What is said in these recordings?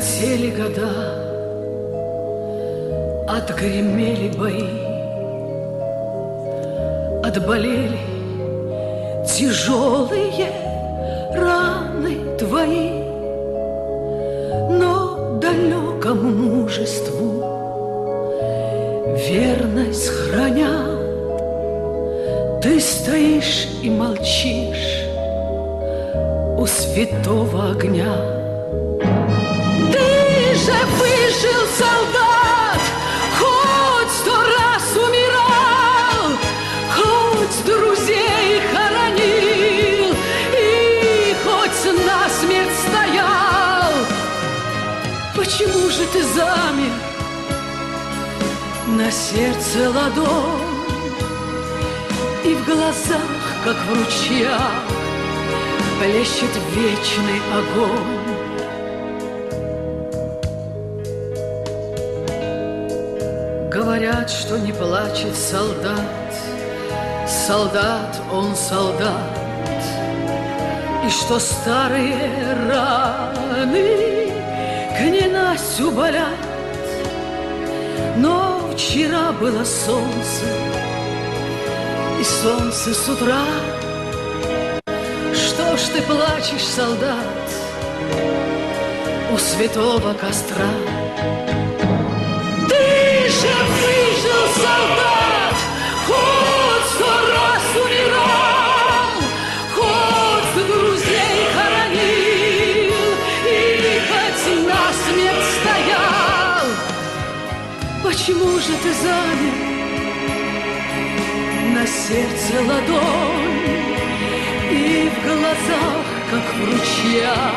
Летели года, отгремели бои, Отболели тяжелые раны твои, Но далекому мужеству верность храня, Ты стоишь и молчишь у святого огня. Замер на сердце ладонь и в глазах, как в ручьях, Плещет вечный огонь. Говорят, что не плачет солдат, Солдат, он солдат, И что старые раны К ненастью болят. Но вчера было солнце, И солнце с утра Что ж ты плачешь, солдат, У святого костра? Ты же выжил, солдат, хоть сто раз умирал, хоть друзей хоронил и хоть насмерть стоял. Почему же ты замер на сердце ладонь и в глазах, как в ручьях,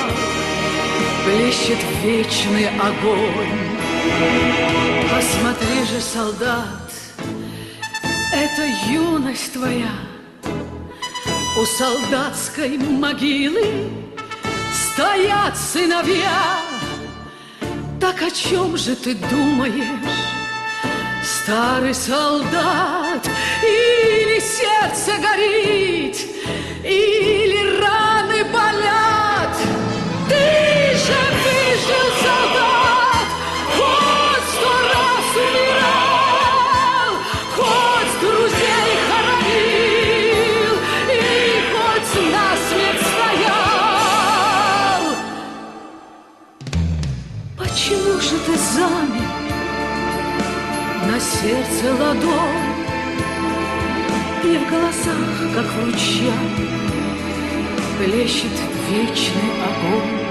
плещет вечный огонь? Посмотри же, солдат, это юность твоя. У солдатской могилы стоят сыновья. Так о чем же ты думаешь, старый солдат? Или сердце горит, или раны болят? Ты же выжил, солдат, хоть сто раз умирал, хоть друзей хоронил и хоть насмерть стоял. Почему же ты замер на сердце ладонь и в глазах, как в ручьях, плещет вечный огонь?